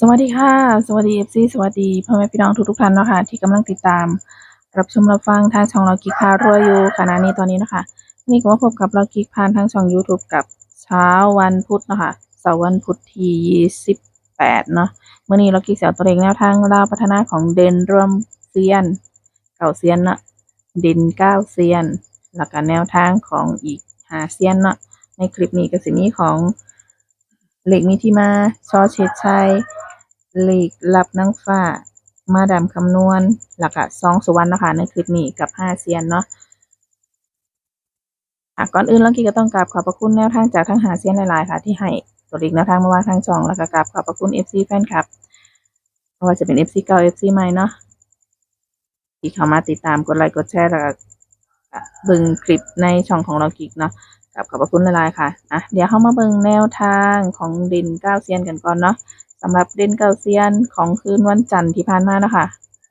สวัสดีค่ะ สวัสดีเอฟซีสวัสดีพ่อแม่พี่น้องทุกทุกท่านเนาะค่ะที่กำลังติดตาม รับชมรับฟังทางช่องเรากิกพารวยอยู่ขณะนี้ตอนนี้เนาะคะนี่ก็มาพบกับเรากิกพานทางช่อง YouTube กับเช้าวันพุธเนาะคะเสาร์วันพุธที่ยี่สิบแปดเนาะเมื่อนี้เรากิกเสียตัวเองแนวทางราวพัฒนาของเดนรวมเซียน เก่าเซียนเนาะเดนเก้าเซียนแล้วก็แนวทางของอีกหาเซียนเนาะในคลิปนี้ก็สิมีของเหล็กมีที่มาชอเชดชัย เหล็กลับนางฟ้า มาดามคำนวณแล้วก็ซองสุวรรณนะคะในคลิปนี้กับห้าเซียนเนาะอะก่อนอื่นเรากี้ก็ต้องกราบขอบพระคุณแนวทางจากทั้งหาเซียนหลายๆค่ะ ที่ให้ตัวเลขแนวทางมาว่าทางช่องแล้วก็กราบขอบพระคุณ FC แฟนคลับไม่ว่าจะเป็น FC เก่า FC ใหม่เนาะที่เข้ามาติดตามกดไลค์กดแชร์แล้วก็เบิ่งคลิปในช่องของเรากิกเนาะกับขอบพระคุณหลายๆค่ะ อะ เดี๋ยวเข้ามาเบิ่งแนวทางของด่นเก้าเซียนกันก่อนเนาะ สำหรับเด่นเก้าเซียนของคืนวันจันทร์ที่ผ่านมาเนาะค่ะ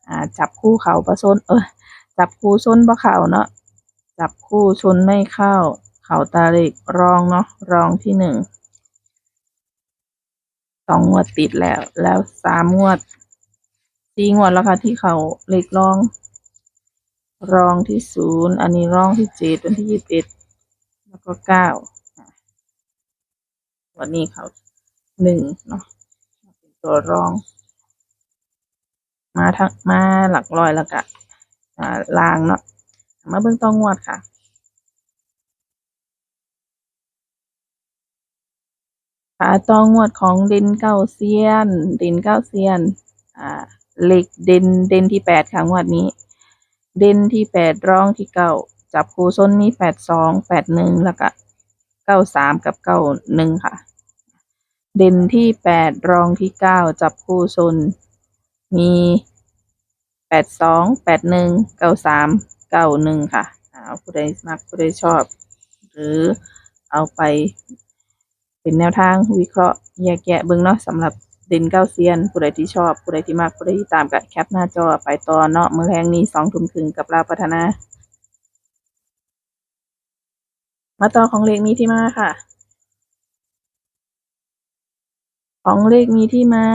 อ่าจับคู่เขาประชนเออจับคู่ชนบ่เขาเนาะจับคู่ชนไม่เข้า เขาตาเล็กรองเนาะรองที่หนึ่งสองงวดติดแล้ว แล้วสามงวดสี่งวดแล้วค่ะที่เขาเล็กรอง รองที่ศูนย์อันนี้รองที่เจ็ดวันที่ยี่สิบเอ็ดแล้วก็เก้าวันนี้เขาหนึ่งเนาะ ตัวรอง มาทั้งมาหลักร้อยแล้วก็ลางเนาะมาเบิ่งต้องงวดค่ะขาต้องงวดของเด่นเก้าเซียน เด่นเก้าเซียน อ่า เหล็กเด่นเด่นที่แปดค่ะงวดนี้ เด่นที่แปดร้องที่เก้าจับคู่ส้นมีแปดสองแปดหนึ่งแล้วก็เก้าสามกับเก้าหนึ่งค่ะ เด่นที่แปดรองที่เก้าจับคู่ชน มีแปดสองแปดหนึ่งเก้าสามเก้าหนึ่งค่ะเอาผู้ใดมักผู้ใดชอบ หรือเอาไป เป็นแนวทางวิเคราะห์แยกแยะเบิ่งเนาะสำหรับเด่นเก้าเซียน ผู้ใดที่ชอบ ผู้ใดที่มักผู้ใดที่ตามกับแคปหน้าจอไปต่อเนาะมือแรงนี้สองทุ่มครึ่งกับลาพัฒนา มาต่อของเลขมีที่มาค่ะ ของเลขมีที่มา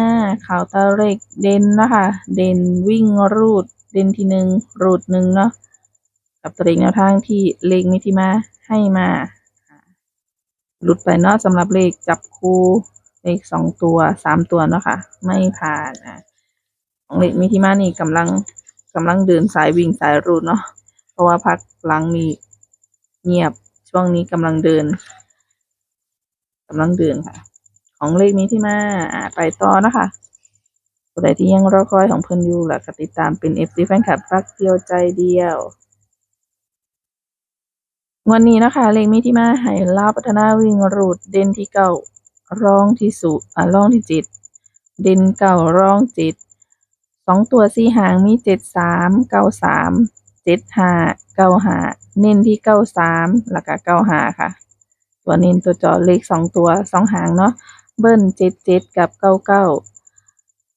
ข่าวตาเลขเด่นนะคะเด่นวิ่งรูด เด่นที่หนึ่งรูดหนึ่งเนาะกับตัวเลขแนวทางที่เลขมีที่มาให้มาหลุดไปเนาะสำหรับเลขจับคู่เลขสองตัวสามตัวเนาะค่ะ ไม่ผ่านอะของเลขมีที่มานี่กำลังกำลังเดินสายวิ่งสายรูดเนาะเพราะว่าพักหลังนี้เงียบช่วงนี้กำลังเดินกำลังเดินค่ะ ของเลขนี้ที่มาอ่าไปต่อนะคะผู้ใดที่ยังรอคอยของเพิ่อนอยู่ล้วก็ติดตามเป็น FC แฟนคลับรักเดียวใจเดียววันนี้นะคะเลขมีที่มาให้ลาพัฒนาวิ่งรูดเด่นที่เก้ารองที่สุอ่ารองที่จ็ดเด่นเก้ารองจ็ดสองตัวสี่หางมีเจ็ดสามเก้าสามเจ็ดห้าเก้าห้าเน้นที่เก้าสามแล้วก็เก้าห้าค่ะ ตัวเน้นตัวจอเลขสองตัวสองหางเนาะ เบิ้ลเจ็ดเจ็ดกับเก้าเก้า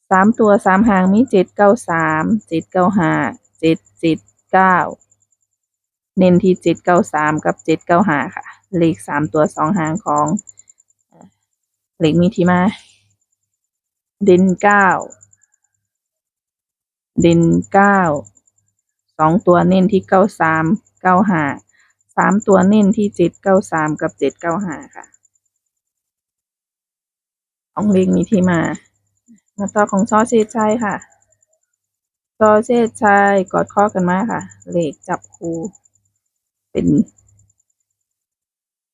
สามตัวสามหางมีเจ็ดเก้าสามเจ็ดเก้าห้าเจ็ดเจ็ดเก้าเน้นที่เจ็ดเก้าสามกับเจ็ดเก้าห้าค่ะ เลขสามตัวสองหางของเลขมีที่มา เด่นเก้าเด่นเก้าสองตัวเน้นที่เก้าสามเก้าห้าสามตัวเน้นที่เจ็ดเก้าสามกับเจ็ดเก้าห้าค่ะ ของเลขมีที่มา มาต่อของช่อเชดชัยค่ะช่อเชดชัยกอดข้อกันมาค่ะ เลขจับคู่เป็น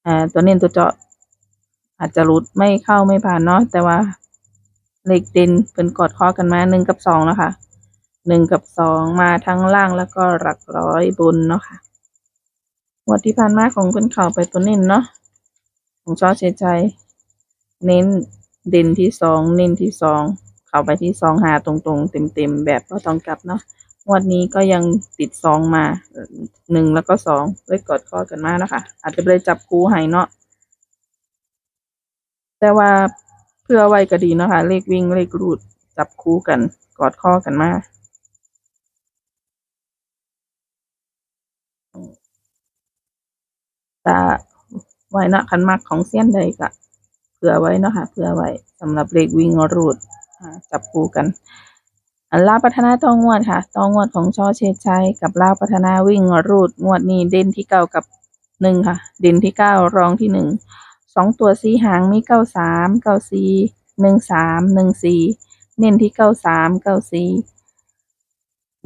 อ่าตัวเน้นตัวเจาะ อาจจะรุดไม่เข้าไม่ผ่านเนาะแต่ว่าเลขเด่นเป็นกอดข้อกันมาหนึ่งกับสองแล้วค่ะหนึ่งกับสองมาทั้งล่างแล้วก็หลักร้อยบนเนาะค่ะงวดที่ผ่านมาของเพิ่นเข่าไปตัวเน้นเนาะของช่อเชดชัยเน้น เด่นที่สองเน้นที่สองเข้าไปที่สองหาตรงๆ เต็มๆ แบบก็ต้องกลับเนาะงวดนี้ก็ยังติดสองมาหนึ่งแล้วก็สองเลยกดข้อกันมากนะคะ อาจจะไปจับคู่ให้เนาะแต่ว่าเพื่อไว้ก็ดีเนาะค่ะ เลขวิ่งเลขรูดจับคู่กันกอดข้อกันมาแต่ไว้เนาะคันมักของเสี้ยนใดก็ ผื่อไว้เนาะค่ะเผื่อไว้สำหรับเลขวิ่งรูดจับคู่กันอันลาพัฒนาตองงวดค่ะตองงวดของช่อเชษชัยกับลาพัฒนาวิ่งรูดงวดนี้เด่นที่เก้ากับหนึ่งค่ะ เด่นที่เก้ารองที่หนึ่งสองตัวสีหางมีเก้าสามเก้าสี่หนึ่งสามหนึ่งสี่เน้นที่เก้าสามเก้าสี่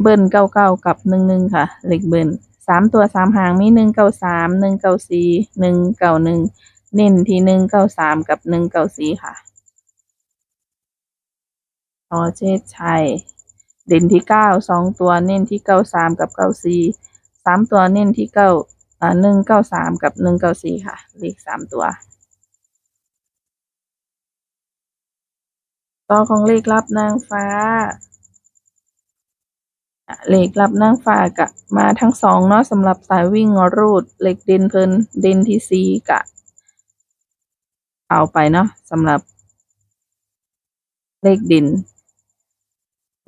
เบิ้ลเก้าเก้ากับหนึ่งหนึ่งค่ะเหลขเบิ้ลสามตัวสามหางมีหนึ่งเก้าสามหนึ่งเก้าสี่หนึ่งเก้าหนึ่ง เน้นที่หนึ่งเก้าสามกับหนึ่งเก้าสี่ค่ะต่อเชษชัย เด่นที่เก้าสองตัวเน้นที่เก้าสามกับเก้าสี่สามตัวเน้นที่เก้าหนึ่งเก้าสามกับหนึ่งเก้าสี่ค่ะ เลขสามตัว ต่อของเลขลับนางฟ้าเลขลับนางฟ้ากะมาทั้งสองเนาะสำหรับสายวิ่งรูดเลขเด่นเพลินเด่นที่สี่กะ เอาไปเนาะสำหรับ เลขด่น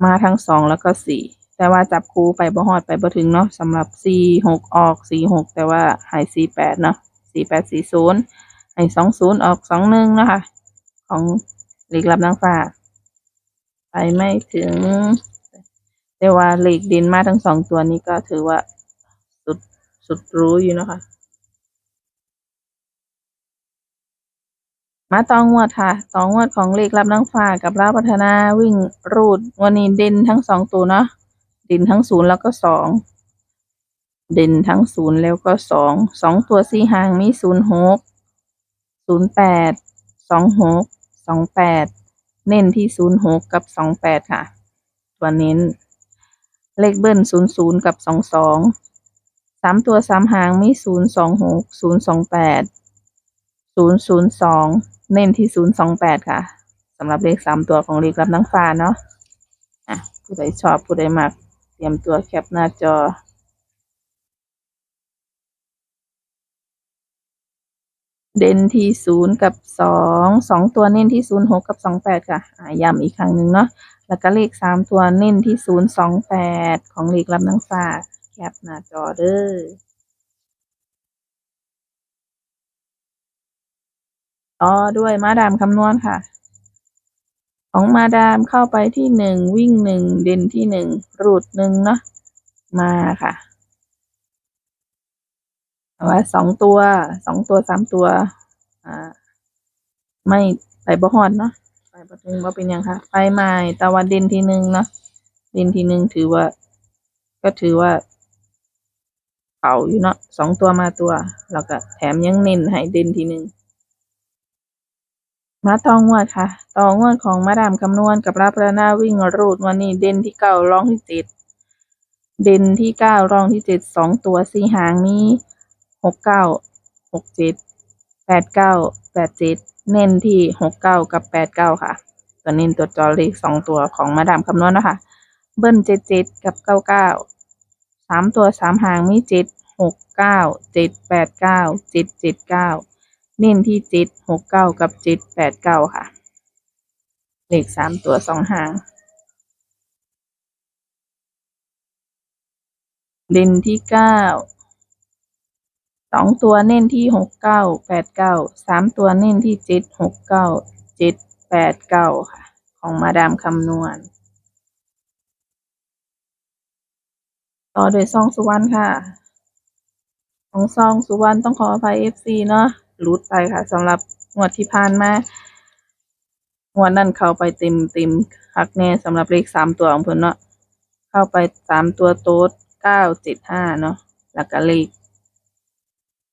มาทั้งสองแล้วก็สี่แต่ว่าจับคู่ไปบ่ฮอดไปบ่ถึงเนาะสำหรับสี่หกออกสี่หกแต่ว่าหายสี่แปดเนาะสี่แปดสี่ศูนย์ให้สองศูนย์ออกสองหนึ่งนะคะ ของเลขลับนางฟ้า ไปไม่ถึง แต่ว่าเลขเด่นมาทั้งสองตัวนี้ก็ถือว่าสุดสุดรู้อยู่นะคะ มาตองวดค่ะตองวดของเลขรับนางฟ้ากับลาวพัฒนาวิ่งรูด วันนี้เด่นทั้งสองตัวเนาะเด่นทั้งศูนย์แล้วก็สองเด่นทั้งศูนย์แล้วก็สองสองตัวสี่หางมีศูนย์หกศูนย์แปดสองหกสองแปดเน้นที่ศูนย์หกกับสองแปดค่ะ ตัวเน้น เลขเบิ้ลศูนย์ศูนย์กับสองสองสามตัวสามหางมีศูนย์สองหกศูนย์สองแปดศูนย์ศูนย์สอง เน้นที่ศูนย์สองแปดค่ะสำหรับเลขสามตัวของเลขรับนังฟ้าเนาะอะผู้ใดชอบผู้ใดมัก เตรียมตัวแคปหน้าจอเด่นที่ศูนย์กับสองสองตัวเน้นที่ศูนย์หกกับสองแปดค่ะอ่าย้ำอีกครั้งหนึ่งเนาะแล้วก็เลขสามตัวเน้นที่ศูนย์สองแปดของเลขรับนังฟ้าแคปหน้าจอเด้อ ต่อด้วยมาดามคำนวณค่ะ ของมาดามเข้าไปที่หนึ่งวิ่งหนึ่งเด่นที่หนึ่งรูดหนึ่งเนาะมาค่ะเอาไว้สองตัวสองตัวสามตัว อ่า ไม่ไปบ่ฮอดเนาะไปบ่ถึงบ่เป็นยังค่ะไปใหม่ตะวันเด่นที่หนึ่งเนาะเด่นที่หนึ่งถือว่า ก็ถือว่าเขาอยู่เนาะสองตัวมาตัว แล้วก็แถมยังเน้นให้เด่นที่หนึ่ง มาตองงวดค่ะ ตองงวดของมาดามคำนวณกับรับระนาวิ่งรูดวันนี้เด่นที่เก้าร้องที่เจ็ด เด่นที่เก้ารองที่เจ็ดสองตัวสี่หางมีหกเก้าหกเจ็ดแปดเก้าแปดเจ็ดเน้นที่หกเก้ากับแปดเก้าค่ะ ตัวเน้นตัวจอเลขสองตัวของมาดามคำนวณนะคะ เบิ้ลเจ็ดเจ็ดกับเก้าเก้าสามตัวสามหางมีเจ็ดหกเก้าเจ็ดแปดเก้าเจ็ดเจ็ดเก้า เน้นที่เจ็ดหกเก้ากับเจ็ดแปดเก้าค่ะ เลขสามตัวสองหาง เด่นที่เก้าสองตัวเน้นที่หกเก้าแปดเก้าสามตัวเน้นที่เจ็ดหกเก้าเจ็ดแปดเก้าค่ะ ของมาดามคำนวณ ต่อโดยซองสุวรรณค่ะ ของซองสุวรรณต้องขออภัยเอฟซีเนาะ หลุดไปค่ะสำหรับงวดที่ผ่านมางวดนั่นเข้าไปเต็มเต็มคักแน่สำหรับเลขสามตัวของเพิ่นเนาะเข้าไปสามตัวโต๊ดเก้าเจ็ดห้าเนาะแล้วก็เลข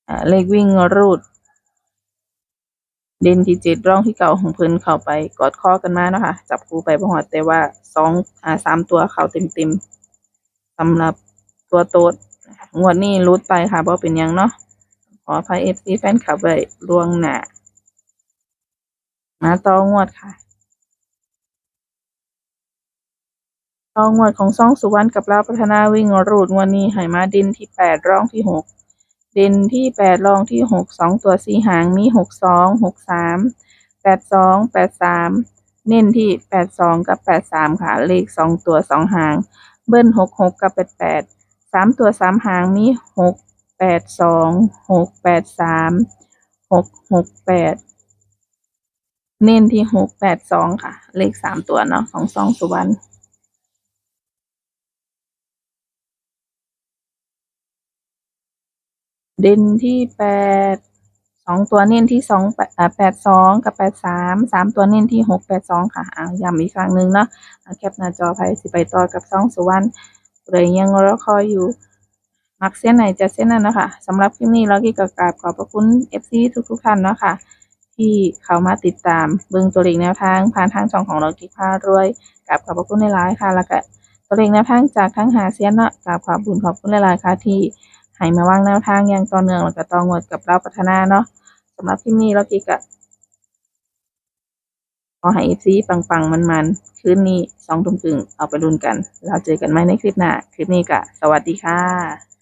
อ่าเลขวิ่งรูด เด่นที่เจ็ดร่องที่เก่าของเพิ่นเข้าไปกอดข้อกันมาเนาะค่ะจับคู่ไปบ่ฮอดแต่ว่าสองอ่าสามตัวเข้าเต็มเต็มสำหรับตัวโต๊ดงวดนี้รุดไปค่ะบ่เป็นยังเนาะ ขออภัยเอฟซีแฟนคลับไว้ลวงหนามาต่องวดค่ะต่องวดของซ่องสุวรรณกับลาวพัฒนาวิ่งรูดวดนี้ให้มาด่นที่แปดร่องที่หกเด่นที่แปดรองที่หกสองตัวสี่หางมีหกสองหกสามแปดสองแปดสามเน้นที่แปดสองกับแปดสามค่ะ เลขสองตัวสองหาง เบิ้ลหกหกกับแปดแปดสามตัวสามหางมีหก แปดสองหกแปดสามหกหกแปดเน้นที่หกแปดสองค่ะ เลขสามตัวเนาะของซองสุวรรณเด่นที่แปดสองตัวเน้นที่สองแปดแปดสองกับแปดสามสามตัวเน้นที่หกแปดสองค่ะอ่าย้ำอีกครั้งหนึ่งเนาะแคปหน้าจอไปสิไปต่อกับซองสุวรรณเลยยังรอคอยอยู่ มักเส้นไหนจะเส้นนั้นนะคะสำหรับคลิปนี้เราก็กราบขอบพระคุณ FC ทุกๆท่านเนาะค่ะที่เข้ามาติดตามเบิ่งตัวเลขแนวทางผ่านทางช่องของเรากิพารวยกับขอบพระคุณหลายค่ะ แล้วก็ตัวเลขแนวทางจากทั้งหาเซียนเนาะกับขอบคุณขอบคุณหลายค่ะที่ให้มาวางแนวทางอย่างต่อเนื่องแล้วก็ต่องวดกับเราพัฒนาเนาะสำหรับคลิปนี้เรากิก็ขอให้ FC ปังๆ มันๆ คืนนี้สองทุ่มครึ่งเอาไปลุ้นกัน เราเจอกันใหมในคลิปหน้า คลิปนี้ก็สวัสดีค่ะ